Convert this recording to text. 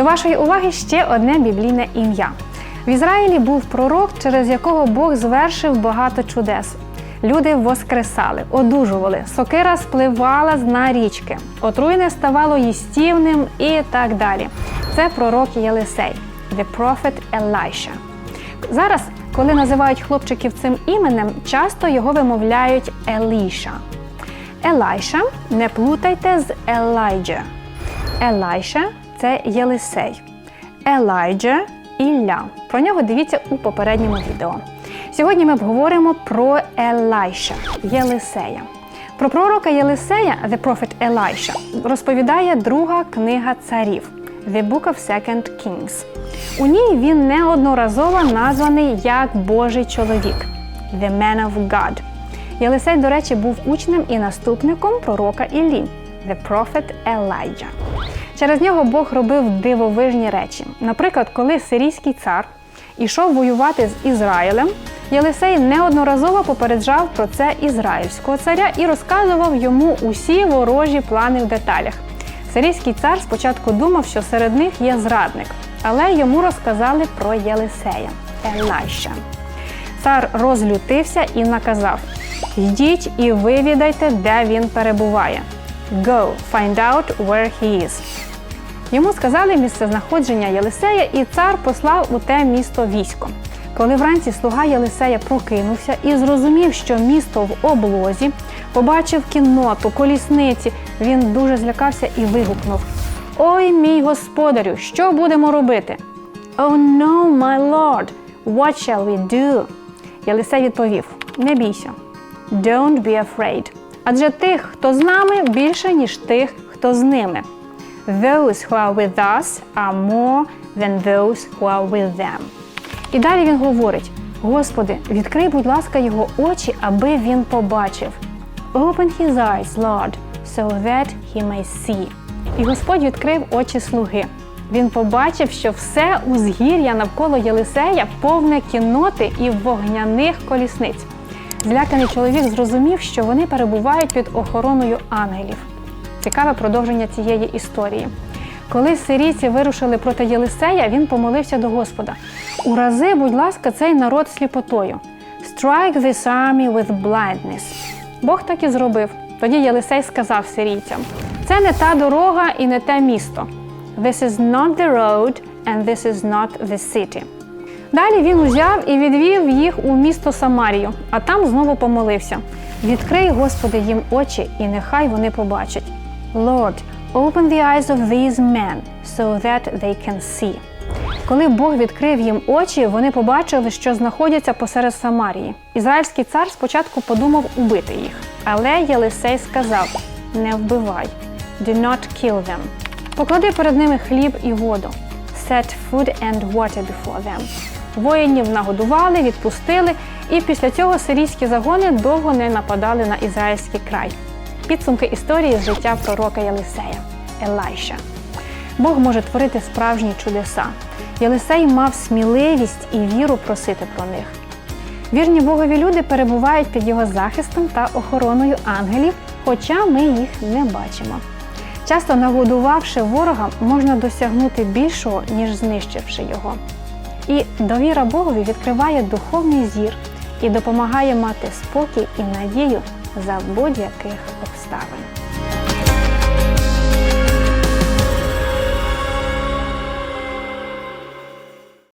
До вашої уваги ще одне біблійне ім'я. В Ізраїлі був пророк, через якого Бог звершив багато чудес. Люди воскресали, одужували, сокира спливала з на річки, отруйне ставало їстівним і так далі. Це пророк Єлисей, the prophet Elisha. Зараз, коли називають хлопчиків цим іменем, часто його вимовляють Еліша. Елайша не плутайте з Елайджа. Елайша це Єлисей. Елайджа Ілля. Про нього дивіться у попередньому відео. Сьогодні ми обговоримо про Елайша Єлисея. Про пророка Єлисея, The Prophet Elisha, розповідає друга книга царів The Book of Second Kings. У ній він неодноразово названий як Божий чоловік The Man of God. Єлисей, до речі, був учнем і наступником пророка Іллі The Prophet Elijah. Через нього Бог робив дивовижні речі. Наприклад, коли сирійський цар ішов воювати з Ізраїлем, Єлисей неодноразово попереджав про це ізраїльського царя і розказував йому усі ворожі плани в деталях. Сирійський цар спочатку думав, що серед них є зрадник, але йому розказали про Єлисея Елайша. Цар розлютився і наказав: Йдіть і вивідайте, де він перебуває. Go, find out where he is. Йому сказали місце знаходження Єлисея, і цар послав у те місто військо. Коли вранці слуга Єлисея прокинувся і зрозумів, що місто в облозі, побачив кінноту, колісниці, він дуже злякався і вигукнув: Ой, мій господарю, що будемо робити? Oh no, my lord, what shall we do? Єлисей відповів: Не бійся. Don't be afraid. Адже тих, хто з нами, більше, ніж тих, хто з ними. Those who are with us are more than those who are with them. І далі він говорить: Господи, відкрий, будь ласка, його очі, аби він побачив. Open his eyes, Lord, so that he may see. І Господь відкрив очі слуги. Він побачив, що все узгір'я навколо Єлисея повне кінноти і вогняних колісниць. Зляканий чоловік зрозумів, що вони перебувають під охороною ангелів. Цікаве продовження цієї історії. Коли сирійці вирушили проти Єлисея, він помолився до Господа: Урази, будь ласка, цей народ сліпотою. Strike this army with blindness. Бог так і зробив. Тоді Єлисей сказав сирійцям: це не та дорога і не те місто. This is not the road and this is not the city. Далі він узяв і відвів їх у місто Самарію, а там знову помолився: Відкрий, Господи, їм очі, і нехай вони побачать. Lord, open the eyes of these men, so that they can see. Коли Бог відкрив їм очі, вони побачили, що знаходяться посеред Самарії. Ізраїльський цар спочатку подумав убити їх, але Єлисей сказав: Не вбивай, do not kill them. Поклади перед ними хліб і воду. Set food and water before them. Воїнів нагодували, відпустили, і після цього сирійські загони довго не нападали на ізраїльський край. Підсумки історії з життя пророка Єлисея Елайша. Бог може творити справжні чудеса. Єлисей мав сміливість і віру просити про них. Вірні Богові люди перебувають під його захистом та охороною ангелів, хоча ми їх не бачимо. Часто нагодувавши ворога, можна досягнути більшого, ніж знищивши його. І довіра Богові відкриває духовний зір і допомагає мати спокій і надію за будь-яких обставин.